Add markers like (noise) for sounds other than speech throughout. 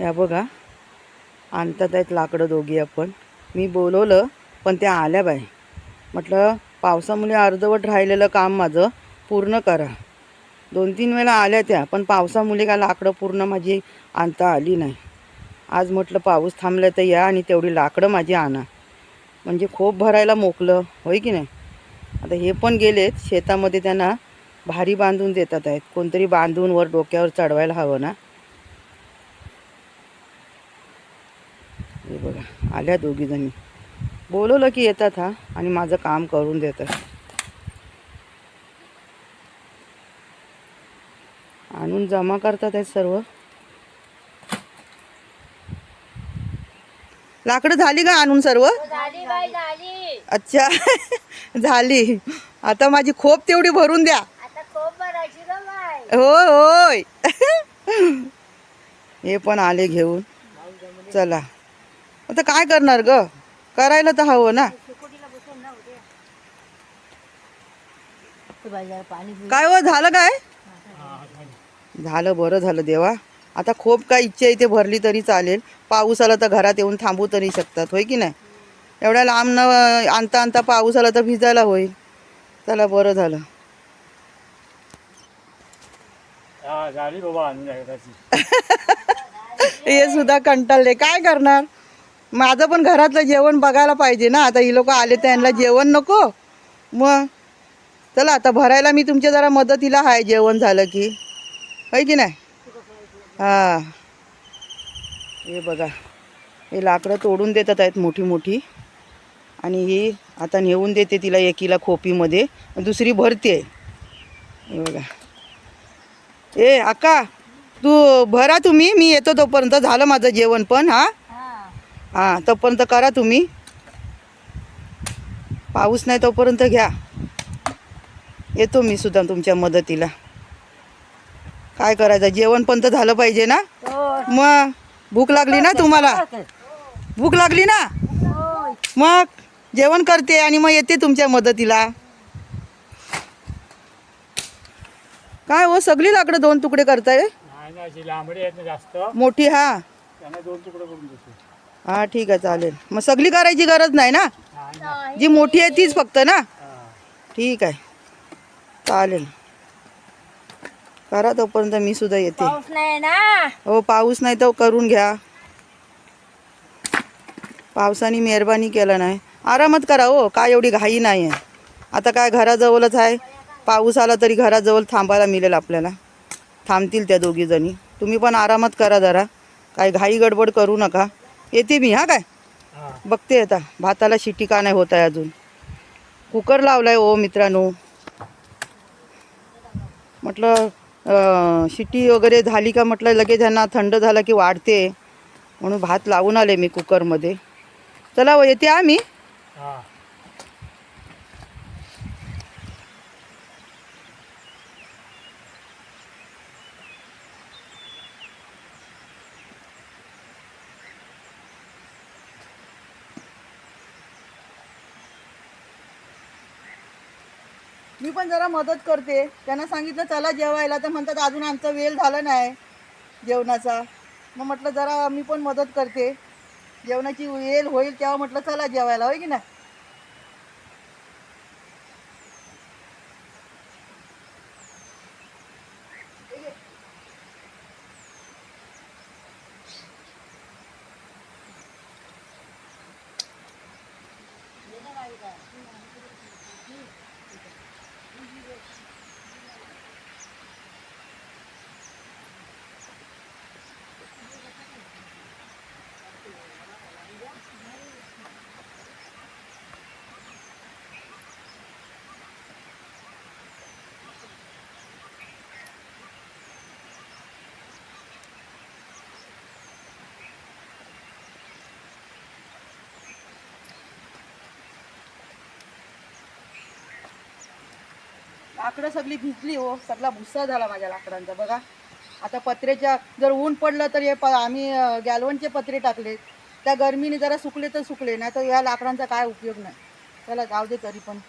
या बघा. आणतात आहेत लाकडं दोघी आपण. मी बोलवलं पण त्या आल्या बाय म्हटलं पावसामुळे अर्धवट राहिलेलं काम माझं पूर्ण करा. दोन तीन वेळा आल्या त्या पण पावसामुळे काय लाकडं पूर्ण माझी आणता आली नाही. आज म्हटलं पाऊस थांबला तर या आणि तेवढी लाकडं माझी आणा. म्हणजे खूप भरायला मोकलं होय की नाही? आता हे पण गेलेत शेतामध्ये त्यांना भारी बांधून देतात आहेत. कोणतरी बांधून वर डोक्यावर चढवायला हवं ना हे बघा आल्या दोघी जणी बोलवलं की येतात हा. आणि माझं काम करून देतात. आणून जमा करतात आहेत सर्व. लाकडं झाली का आणून सर्व? अच्छा. (laughs) झाली. आता माझी खोप तेवढी भरून द्या. होय होय. (laughs) हे पण आले घेऊन. चला. आता काय करणार ग? करायला तर हवं ना. काय हो झालं काय? झालं बरं झालं देवा. आता खूप काय इच्छा इथे भरली तरी चालेल. पाऊस आला तर घरात येऊन थांबू तरी शकतात होय की नाही? एवढ्या लांब न आणता आणता पाऊस आला तर भिजायला होईल. चला बरं झालं. (laughs) हे सुद्धा कंटाळले. काय करणार? माझं पण घरातलं जेवण बघायला पाहिजे ना. आता ही लोक आले तर यांना जेवण नको. मग चला आता भरायला मी तुमच्या जरा मदतीला आहे जेवण झालं की. होय की नाही? हां. हे बघा. हे लाकडं तोडून देतात आहेत मोठी मोठी आणि ही आता नेऊन देते तिला एकीला खोपीमध्ये. दुसरी भरते. हे बघा. ए अक्का तू भरा तुम्ही. मी येतो तोपर्यंत. झालं माझं जेवण पण हां. हां तोपर्यंत करा तुम्ही. पाऊस नाही तोपर्यंत घ्या. येतो मी सुद्धा तुमच्या मदतीला. काय करायचं? जेवण पण तर झालं पाहिजे ना? मग भूक लागली ना तुम्हाला? भूक लागली ना? मग जेवण करते आणि मग येते तुमच्या मदतीला. काय हो सगळी लाकडं दोन तुकडे करताय? मोठी हा. त्यांना दोन तुकडे हा ठीक आहे चालेल. मग सगळी करायची गरज नाही ना? जी मोठी आहे तीच फक्त ना. ठीक आहे. चालेल. करा तोपर्यंत मी सुद्धा येते. पाऊस नाही ना? हो पाऊस नाही तर करून घ्या. पावसाने मेहरबानी केलं नाही. आरामात करा हो काय एवढी घाई नाही आहे आता काय घराजवळच आहे. पाऊस आला तरी घराजवळ थांबायला मिळेल आपल्याला. थांबतील त्या दोघी जणी तुम्ही पण आरामात करा जरा. काय घाई गडबड करू नका. येते मी हा काय? हा. बघते आता भाताला शिट्टी का नाही होत आहे अजून. कुकर लावलाय ओ मित्रांनो. म्हटलं अं, शिट्टी वगैरे झाली का म्हटलं लगेच ह्यांना थंड झाला की वाढते. म्हणून भात लावून आले मी कुकरमध्ये. चला येते हा. मी पण जरा मदत करते. त्यांना सांगितलं चला जेवायला. तर म्हणतात अजून आमचा वेळ झाला नाही जेवणाचा. मग म्हटलं जरा मी पण मदत करते. जेवणाची वेळ होईल तेव्हा म्हटलं चला जेवायला. होय की नाही? लाकडं सगळी भिजली हो. सगळा भुस्सा झाला माझ्या लाकडांचा. बघा. आता पत्र्याच्या जर ऊन पडलं तर हे प आम्ही गॅलवनचे पत्रे टाकले. त्या गरमीने जरा सुकले तर सुकले. नाही तर या लाकडांचा काय उपयोग नाही. चला जाऊ दे तरी पण.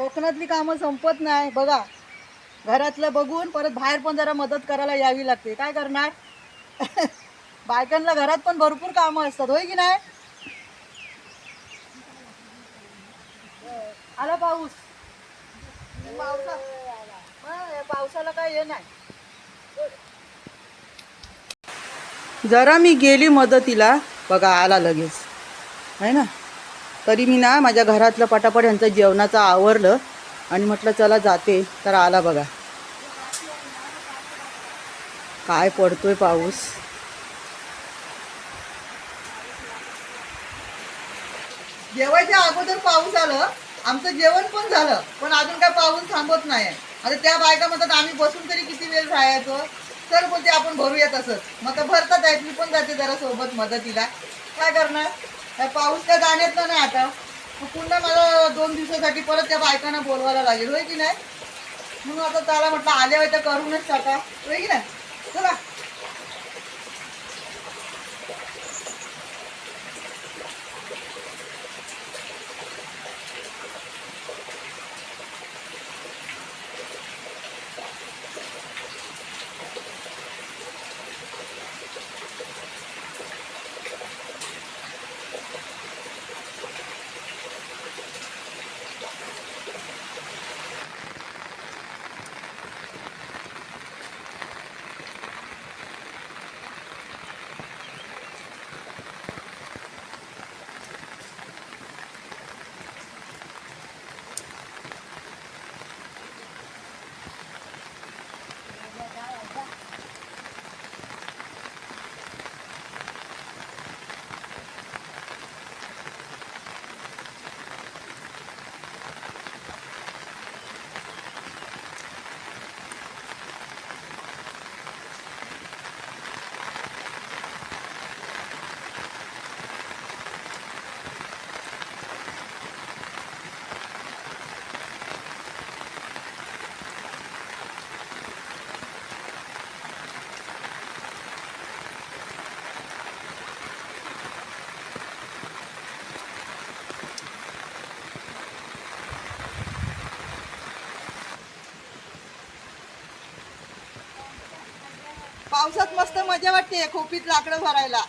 कोकणातली कामं संपत नाही. बघा घरातलं बघून परत बाहेर पण जरा मदत करायला यावी लागते. काय करणार? (laughs) बायकांना घरात पण भरपूर कामं असतात होय की नाही? आला पाऊस. पावसा पावसाला काय हे नाही. जरा मी गेली मदतीला बघा आला लगेच. आहे ना? तरी मी ना माझ्या घरातलं पटापट यांचं जेवणाचं आवरलं आणि म्हटलं चला जाते. तर आला बघा. काय पडतोय पाऊस. जेवायच्या अगोदर पाऊस आलं. आमचं जेवण पण झालं पण अजून काय पाऊस थांबत नाही. आता त्या बायका म्हणतात आम्ही बसून तरी किती वेळ राहायचो? तर बोलते आपण भरूया तसंच मग भरतात आहेत मी पण जाते जरा सोबत मदतीला. काय करणार? काय पाऊस त्या जाण्यातलं नाही आता. मग पुन्हा मला दोन दिवसासाठी परत त्या बायकांना बोलवायला लागेल होय की नाही? म्हणून आता त्याला म्हटलं आले होय तर करूनच टाका होय की नाही? चला. पावसात मस्त मजा वाटते खोपीत लाकडं भरायला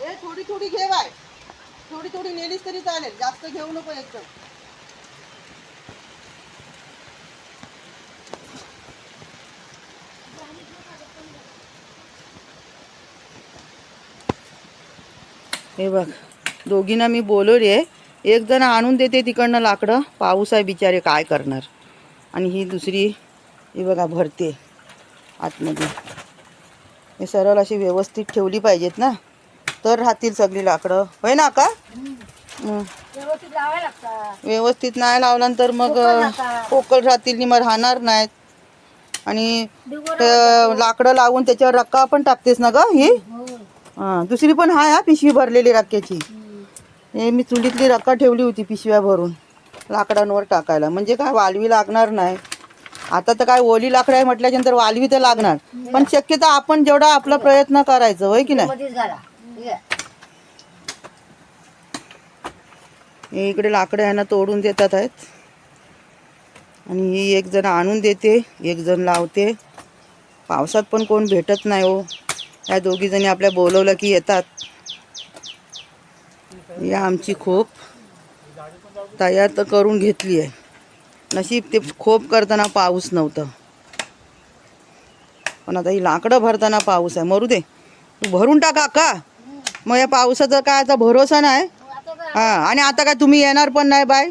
ए थोडी थोडी घे बाय. थोडी थोडी नेलीस तरी चालेल. जास्त घेऊ नको एकदम. हे बघ दोघींना मी बोलवले एक जण आणून देते तिकडनं लाकडं. पाऊस आहे बिचारे काय करणार? आणि ही दुसरी ही बघा भरते आतमध्ये. हे सरळ अशी व्यवस्थित ठेवली पाहिजेत ना? तर राहतील सगळी लाकडं. होय ना का. व्यवस्थित लावायला लागतात. व्यवस्थित नाही लावल्यानंतर मग पोकळ राहतील नि मग राहणार नाहीत. आणि लाकडं लावून त्याच्यावर रक्का पण टाकतेस ना ग ही? हो. हा दुसरी पण हाय हा पिशवी भरलेली रक्क्याची. हे मी चुलीतली रक्का ठेवली होती पिशव्या भरून लाकडांवर टाकायला. म्हणजे काय वालवी लागणार नाही. आता तर काय ओली लाकडं आहे म्हटल्याच्यानंतर वालवी तर लागणार. पण शक्यतो आपण जेवढा आपला प्रयत्न करायचं होय की नाही? हे. इकडे लाकडं ह्यांना तोडून देतात आहेत. आणि ही एक जण आणून देते एक जण लावते. पावसात पण कोण भेटत नाही हो. या दोघी जणी आपल्या बोलवलं की येतात. या आमची खोप तयार तर करून घेतली आहे. नशीब ते खोप करताना पाऊस नव्हतं. पण आता ही लाकडं भरताना पाऊस आहे. मरू दे. तू भरून टाका का मग या पावसाचा काय आता भरोसा नाही? हां हा आणि आता काय तुम्ही येणार पण नाही बाय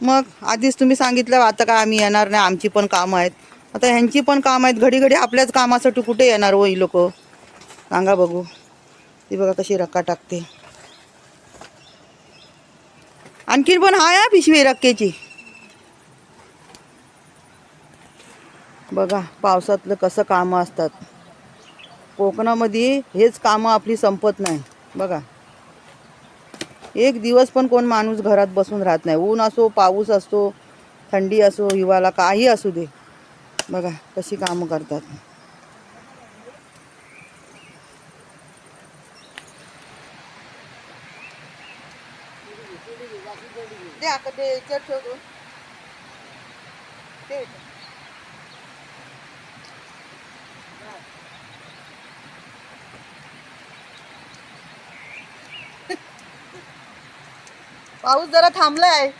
मग आधीच तुम्ही सांगितलं आता काय आम्ही येणार नाही आमची पण कामं आहेत. आता ह्यांची पण कामं आहेत घडी घडी आपल्याच कामासाठी कुठे येणार हो ही लोक? सांगा बघू. ती बघा कशी रक्का टाकते. आणखीन पण हाय हा पिशवी रक्केची. बघा पावसातलं कसं कामं असतात. कोकणामध्ये हेच कामं आपली संपत नाही. बघा. एक दिवस पण कोण माणूस घरात बसून राहत नाही. ऊन असो पाऊस असतो थंडी असो हिवाळा काही असू दे. बघा कशी कामं करतात. आता ते याच्यात ठेव दोन. ते याच्यात. पाऊस जरा थांबलाय.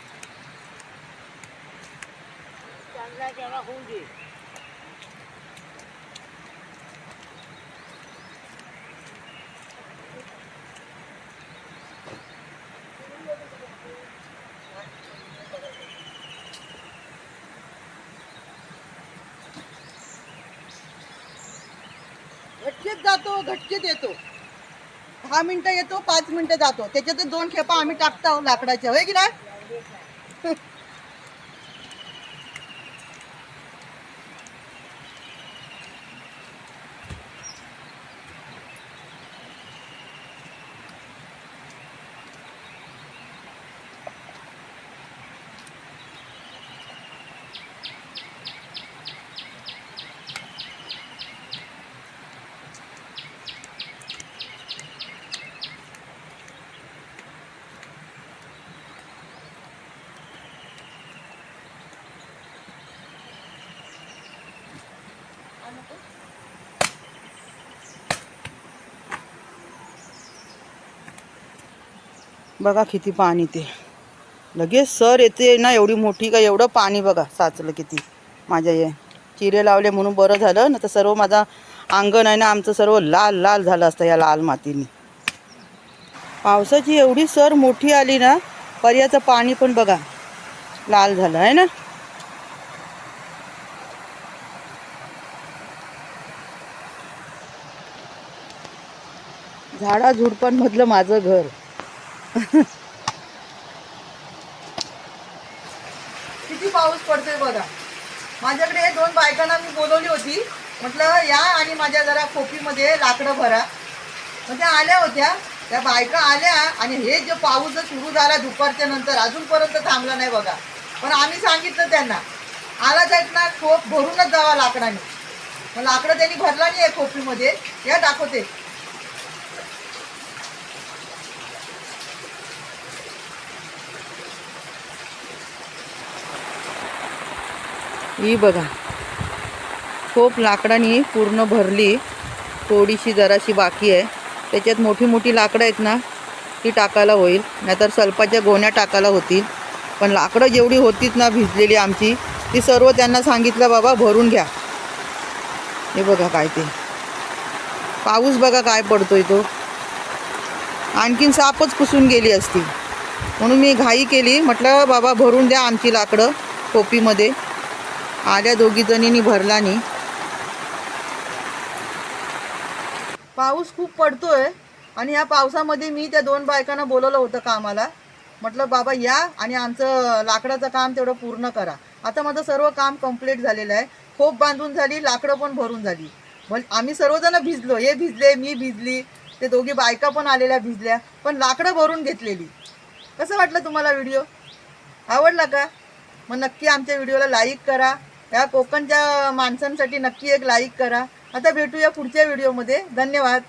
घटकेत जातो घटकेत येतो. दहा मिनिटं येतो पाच मिनिटं जातो. त्याच्यात दोन खेपा आम्ही टाकतो लाकडाच्या होय की नाही? बघा किती पाणी ते. लगेच सर येते ना एवढी मोठी का एवढं पाणी बघा साचलं किती. माझ्या हे चिरे लावले म्हणून बरं झालं ना तर सर्व माझा अंगण आहे ना आमचं सर्व लाल लाल झालं असतं या लाल मातीने. पावसाची एवढी सर मोठी आली ना पर्याचं पाणी पण बघा लाल झालं आहे ना? झाडा झुडपांमधलं माझं घर. किती पाऊस पडतोय बघा. माझ्याकडे दोन बायकांना मी बोलवली होती. म्हटलं या आणि माझ्या जरा खोपीमध्ये लाकडं भरा. मग त्या आल्या होत्या. त्या बायका आल्या आणि हे जे पाऊस सुरू झाला दुपारच्या नंतर अजूनपर्यंत थांबला नाही बघा. पण आम्ही सांगितलं त्यांना आला जात ना खोप भरूनच जावा लाकडाने. मग लाकडं त्यांनी भरला नाही आहे खोपीमध्ये या दाखवते. ही बघा. खूप लाकडांनी पूर्ण भरली. थोडीशी जराशी बाकी आहे. त्याच्यात मोठी मोठी लाकडं आहेत ना ती टाकायला होईल. नाहीतर सल्पाच्या गोण्या टाकायला होतील. पण लाकडं जेवढी होतीत ना भिजलेली आमची ती सर्व त्यांना सांगितलं बाबा भरून घ्या. हे बघा काय ते. पाऊस बघा काय पडतोय तो. आणखीन सापच पुसून गेली असती. म्हणून मी घाई केली. म्हटलं बाबा भरून द्या आमची लाकडं टोपीमध्ये. आल्या दोघी जणींनी भरला नाही पाऊस खूप पडतोय आणि या पावसामध्ये मी त्या दोन बायकांना बोलवलं होतं कामाला. म्हटलं बाबा या आणि आमचं लाकडाचं काम तेवढं पूर्ण करा. आता माझं सर्व काम कंप्लीट झालेलं आहे. खोप बांधून झाली लाकडं पण भरून झाली. मग आम्ही सर्वजण भिजलो. हे भिजले मी भिजली ते दोघी बायका पण आलेल्या भिजल्या पण लाकडं भरून घेतलेली. कसं वाटलं तुम्हाला व्हिडिओ? आवडला का? मग नक्की आमच्या व्हिडिओला लाईक करा. या कोकणच्या माणसांसाठी नक्की एक लाईक करा. आता भेटूया पुढच्या व्हिडिओमध्ये धन्यवाद.